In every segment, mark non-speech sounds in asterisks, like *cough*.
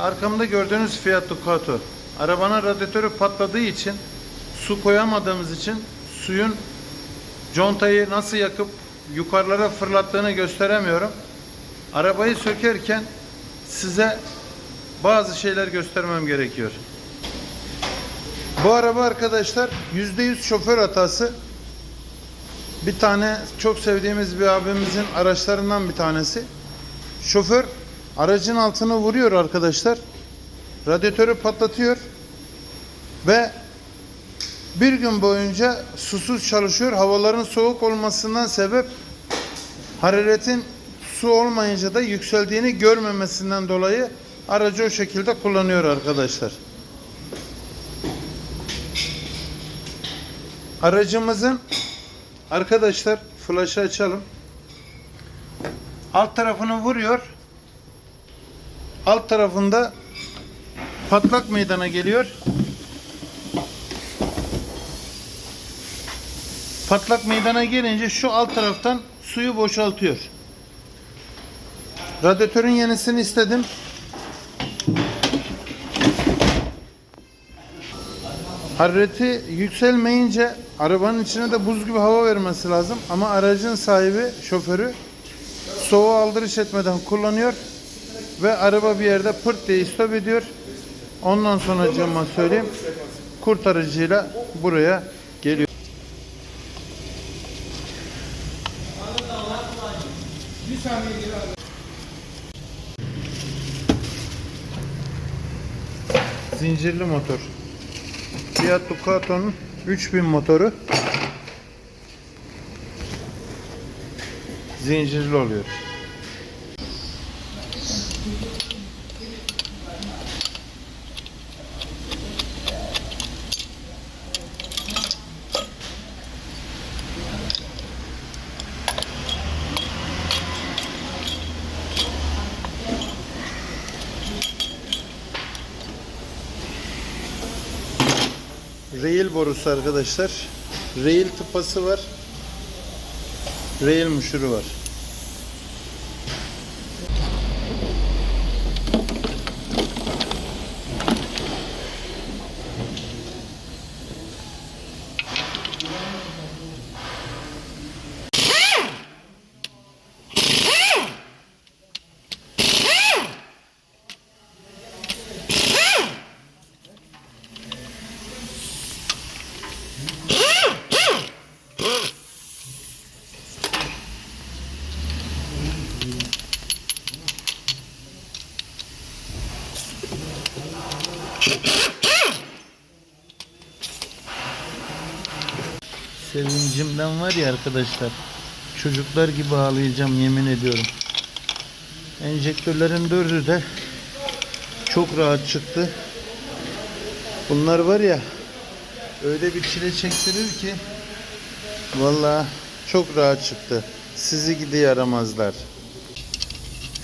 Arkamda gördüğünüz Fiat Ducato. Arabanın radyatörü patladığı için su koyamadığımız için suyun contayı nasıl yakıp yukarılara fırlattığını gösteremiyorum. Arabayı sökerken size bazı şeyler göstermem gerekiyor. Bu araba arkadaşlar %100 şoför hatası. Bir tane çok sevdiğimiz bir abimizin araçlarından bir tanesi. Şoför aracın altına vuruyor arkadaşlar. Radyatörü patlatıyor. Ve bir gün boyunca susuz çalışıyor. Havaların soğuk olmasından sebep hararetin su olmayınca da yükseldiğini görmemesinden dolayı aracı o şekilde kullanıyor arkadaşlar. Aracımızın arkadaşlar flaşı açalım. Alt tarafını vuruyor. Alt tarafında patlak meydana geliyor. Patlak meydana gelince şu alt taraftan suyu boşaltıyor. Radyatörün yenisini istedim. Harareti yükselmeyince arabanın içine de buz gibi hava vermesi lazım. Ama aracın sahibi, şoförü soğuğu aldırış etmeden kullanıyor. Ve araba bir yerde pırt diye istop ediyor. Ondan sonra cama söyleyeyim. Kurtarıcıyla buraya geliyor. Zincirli motor. Fiat Ducato'nun 3000 motoru. Zincirli oluyor. Rail borusu arkadaşlar. Rail tıpası var. Rail muşuru var. Sevincimden var ya arkadaşlar. Çocuklar gibi ağlayacağım yemin ediyorum. Enjektörlerin dördü de çok rahat çıktı. Bunlar var ya öyle bir çile çektirir ki vallahi çok rahat çıktı. Sizi gidi yaramazlar.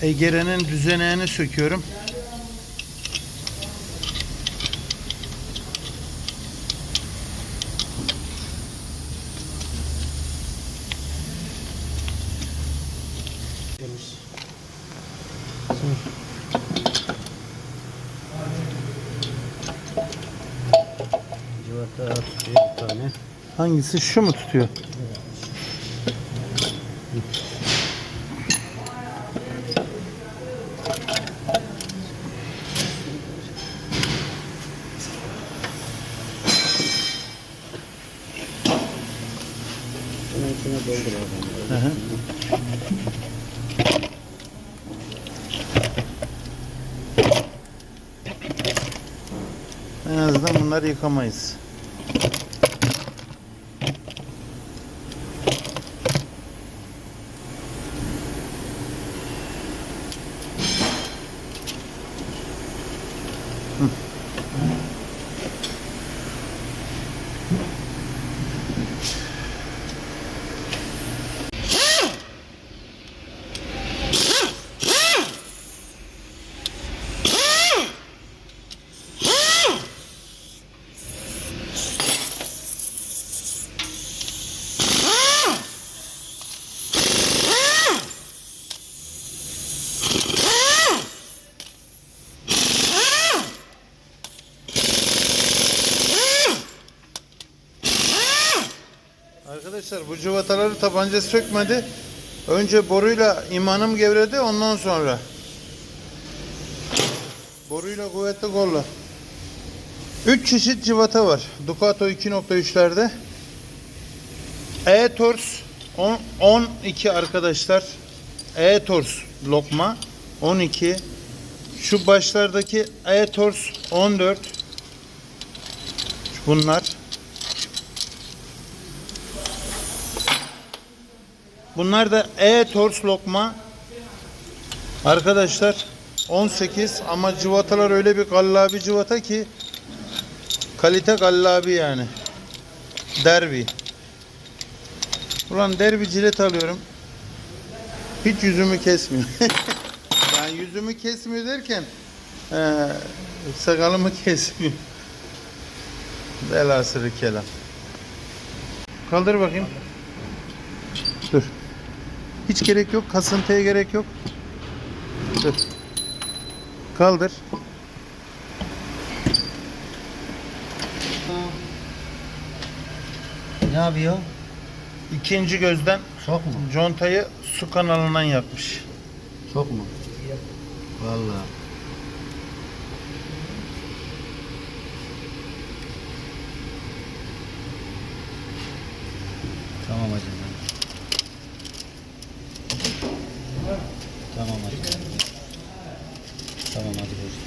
Egere'nin düzeneğini söküyorum. Civata tutuyor bir tane. Hangisi şu mu tutuyor? Bunun içine dolduruyor. Hı hı. En azından bunları yıkamayız. Arkadaşlar bu cıvataları tabanca sökmedi. Önce boruyla imanım gevredi ondan sonra. Boruyla kuvvetli kolla. 3 çeşit cıvata var. Ducato 2.3'lerde. E-Tors 10 12 arkadaşlar. E-Tors lokma 12. Şu başlardaki E-Tors 14. Bunlar. Bunlar da E-Tors lokma. Arkadaşlar 18 ama cıvatalar öyle bir gallabi cıvata ki kalite gallabi yani. Derbi. Ulan derbi cilet alıyorum. Hiç yüzümü kesmiyor. *laughs* yani yüzümü kesmiyor derken eee sakalımı *laughs* kesmiyor. Velhasırı kelam. Kaldır bakayım. Hiç gerek yok. Kasıntıya gerek yok. Dur. Kaldır. Ne yapıyor? İkinci gözden Çok mu? contayı su kanalından yapmış. Çok mu? Vallahi. Tamam hacım. Tamam hacım. Tamam hadi görüşürüz.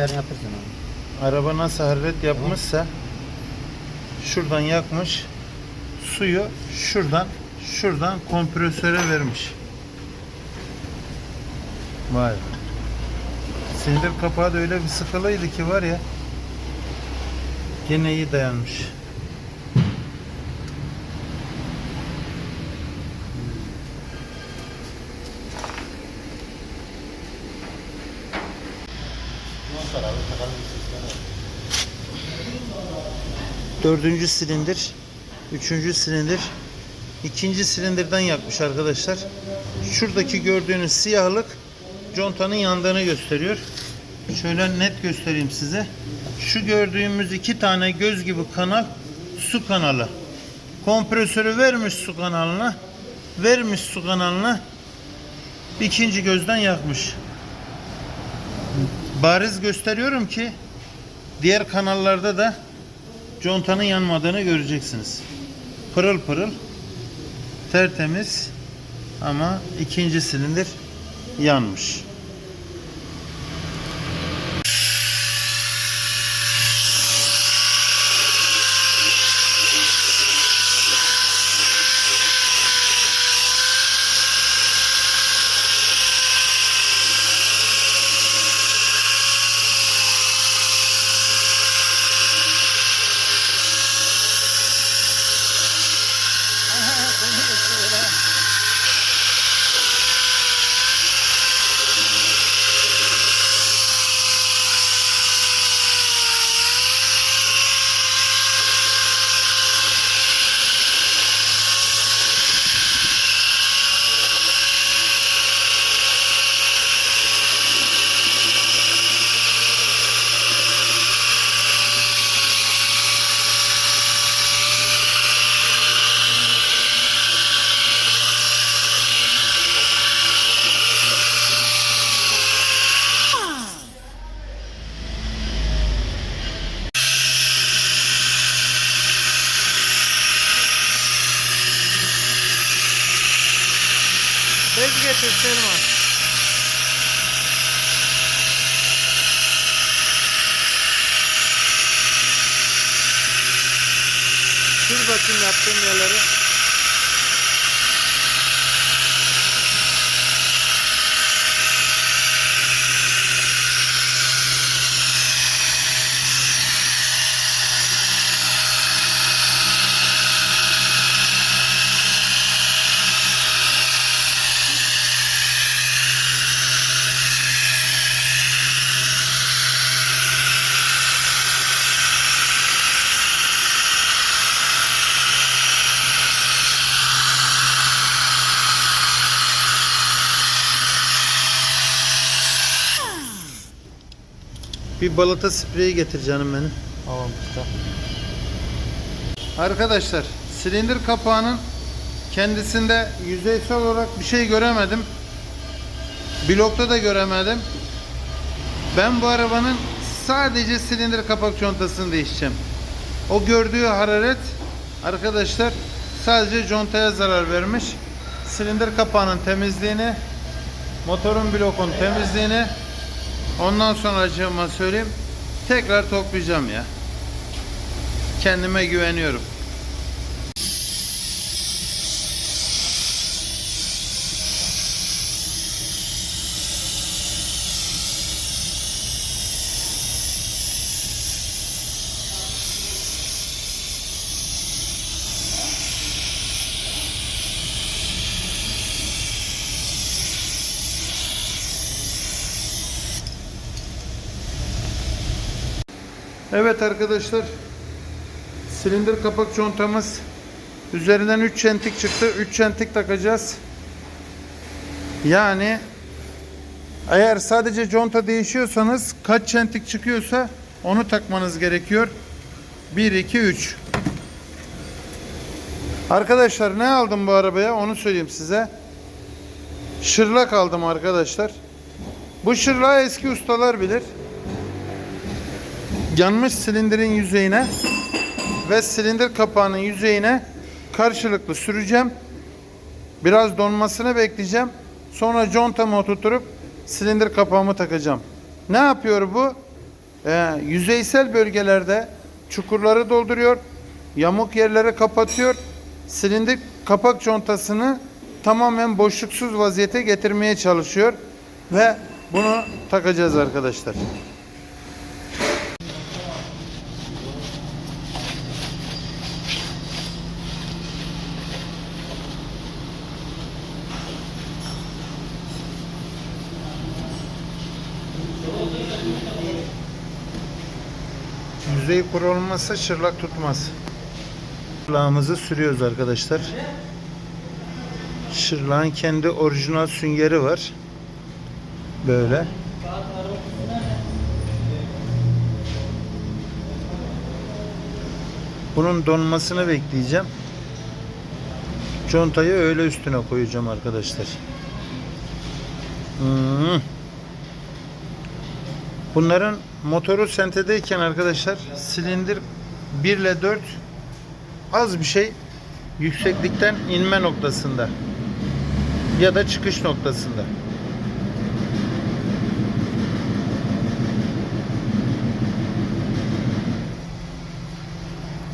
Roterini yapırsın abi. Araba nasıl hararet yapmışsa şuradan yakmış. Suyu şuradan şuradan kompresöre vermiş. Vay. be. Sindir kapağı da öyle bir sıkılıydı ki var ya. Gene iyi dayanmış. Dördüncü silindir, üçüncü silindir, ikinci silindirden yakmış arkadaşlar. Şuradaki gördüğünüz siyahlık contanın yandığını gösteriyor. Şöyle net göstereyim size. Şu gördüğümüz iki tane göz gibi kanal su kanalı. Kompresörü vermiş su kanalına, vermiş su kanalına, ikinci gözden yakmış. Bariz gösteriyorum ki diğer kanallarda da contanın yanmadığını göreceksiniz. Pırıl pırıl tertemiz ama ikinci silindir yanmış. Balata spreyi getir canım benim. Tamam usta. Arkadaşlar silindir kapağının kendisinde yüzeysel olarak bir şey göremedim. Blokta da göremedim. Ben bu arabanın sadece silindir kapak contasını değişeceğim. O gördüğü hararet arkadaşlar sadece contaya zarar vermiş. Silindir kapağının temizliğini, motorun blokun temizliğini ondan sonra acıma söyleyeyim. Tekrar toplayacağım ya. Kendime güveniyorum. Evet arkadaşlar. Silindir kapak contamız üzerinden 3 çentik çıktı. 3 çentik takacağız. Yani eğer sadece conta değişiyorsanız kaç çentik çıkıyorsa onu takmanız gerekiyor. 1 2 3. Arkadaşlar ne aldım bu arabaya onu söyleyeyim size. Şırlak aldım arkadaşlar. Bu şırlağı eski ustalar bilir yanmış silindirin yüzeyine ve silindir kapağının yüzeyine karşılıklı süreceğim. Biraz donmasını bekleyeceğim. Sonra contamı oturtup silindir kapağımı takacağım. Ne yapıyor bu? Ee, yüzeysel bölgelerde çukurları dolduruyor. Yamuk yerleri kapatıyor. Silindir kapak contasını tamamen boşluksuz vaziyete getirmeye çalışıyor. Ve bunu takacağız arkadaşlar. Yüzeyi kuru olmazsa şırlak tutmaz. Şırlağımızı sürüyoruz arkadaşlar. Şırlağın kendi orijinal süngeri var. Böyle. Bunun donmasını bekleyeceğim. Contayı öyle üstüne koyacağım arkadaşlar. Hmm. Bunların motoru sentedeyken arkadaşlar silindir 1 ile 4 az bir şey yükseklikten inme noktasında ya da çıkış noktasında.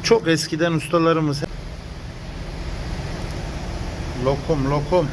Çok eskiden ustalarımız lokum lokum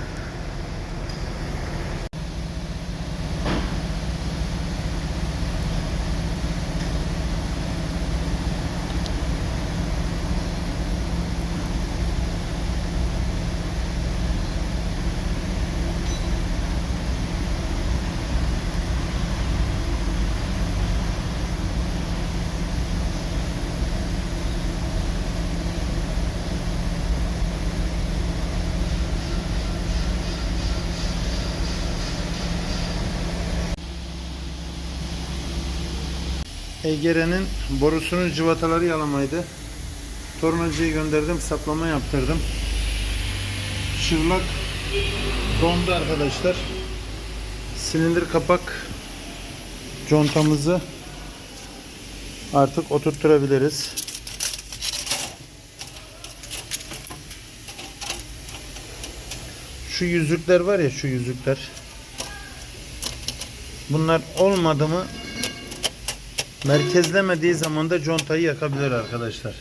Egere'nin borusunun cıvataları yalamaydı. Tornacıyı gönderdim, saplama yaptırdım. Şırlak dondu arkadaşlar. Silindir kapak contamızı artık oturtturabiliriz. Şu yüzükler var ya şu yüzükler. Bunlar olmadı mı Merkezlemediği zaman da contayı yakabilir arkadaşlar.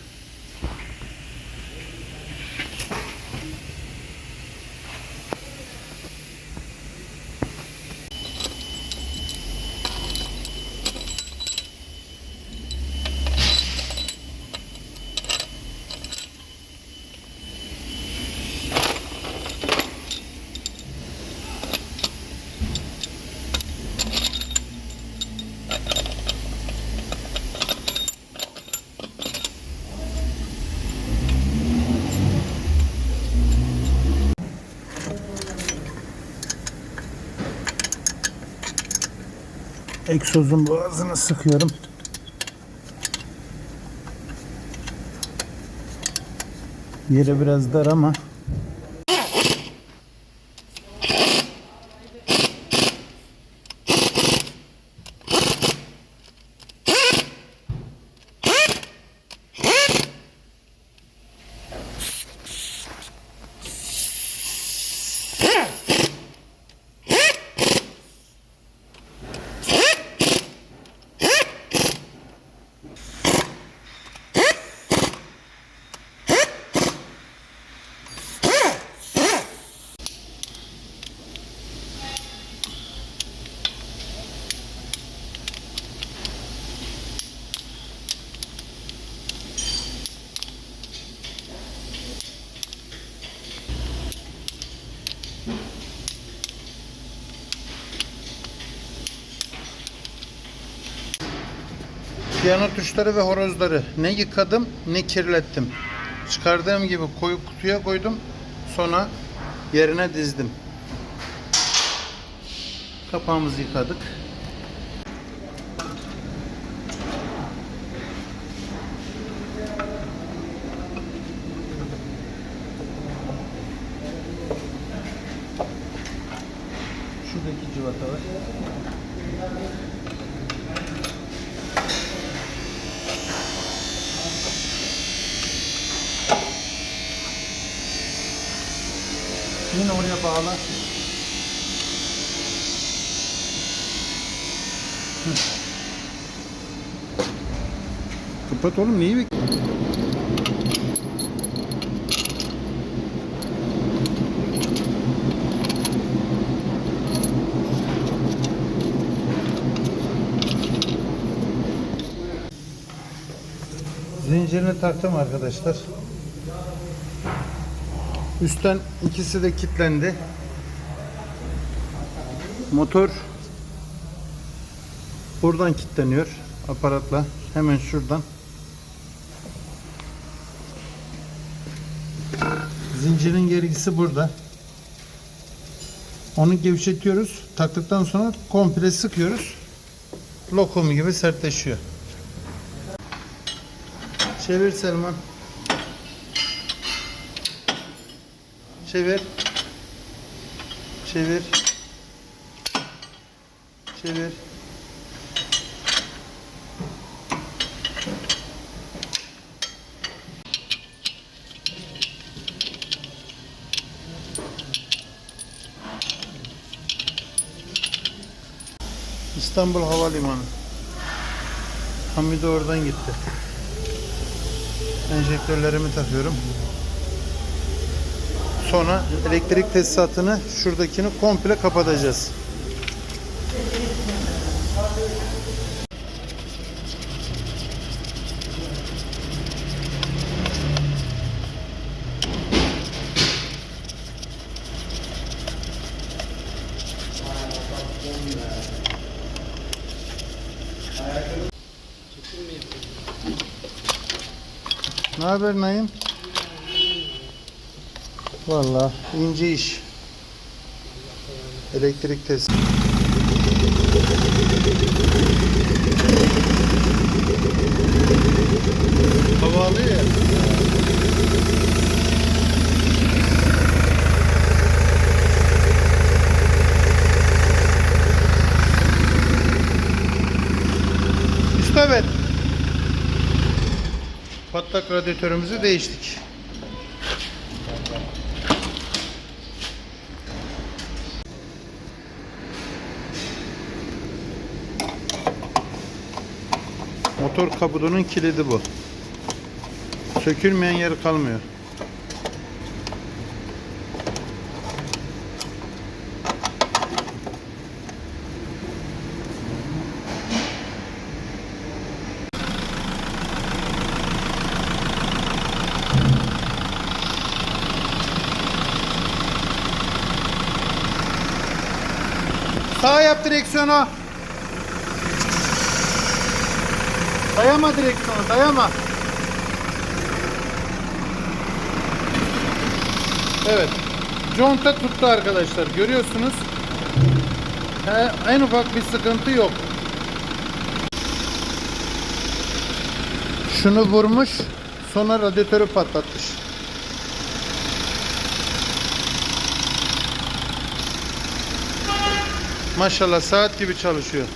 Egzozun boğazını sıkıyorum. Yeri biraz dar ama piyano tuşları ve horozları ne yıkadım ne kirlettim. Çıkardığım gibi koyup kutuya koydum. Sonra yerine dizdim. Kapağımızı yıkadık. Şuradaki civata var. Yine oraya bağla. Kapat oğlum neyi bekliyorsun? Zincirini taktım arkadaşlar. Üstten ikisi de kilitlendi. Motor buradan kilitleniyor aparatla. Hemen şuradan. Zincirin gergisi burada. Onu gevşetiyoruz. Taktıktan sonra komple sıkıyoruz. Lokum gibi sertleşiyor. Çevir Selman. Çevir. Çevir. Çevir. İstanbul Havalimanı. Hamide oradan gitti. Enjektörlerimi takıyorum. Sonra elektrik tesisatını şuradakini komple kapatacağız. Ne haber Naim? Vallahi ince iş. Elektrik testi. Hava alıyor ya. İşte evet. Patlak radyatörümüzü değiştik. Motor kabuğunun kilidi bu. Sökülmeyen yeri kalmıyor. Sağ yap direksiyonu. Dayama direksiyonu dayama. Evet. Conta tuttu arkadaşlar. Görüyorsunuz. En ufak bir sıkıntı yok. Şunu vurmuş. Sonra radyatörü patlatmış. Maşallah saat gibi çalışıyor.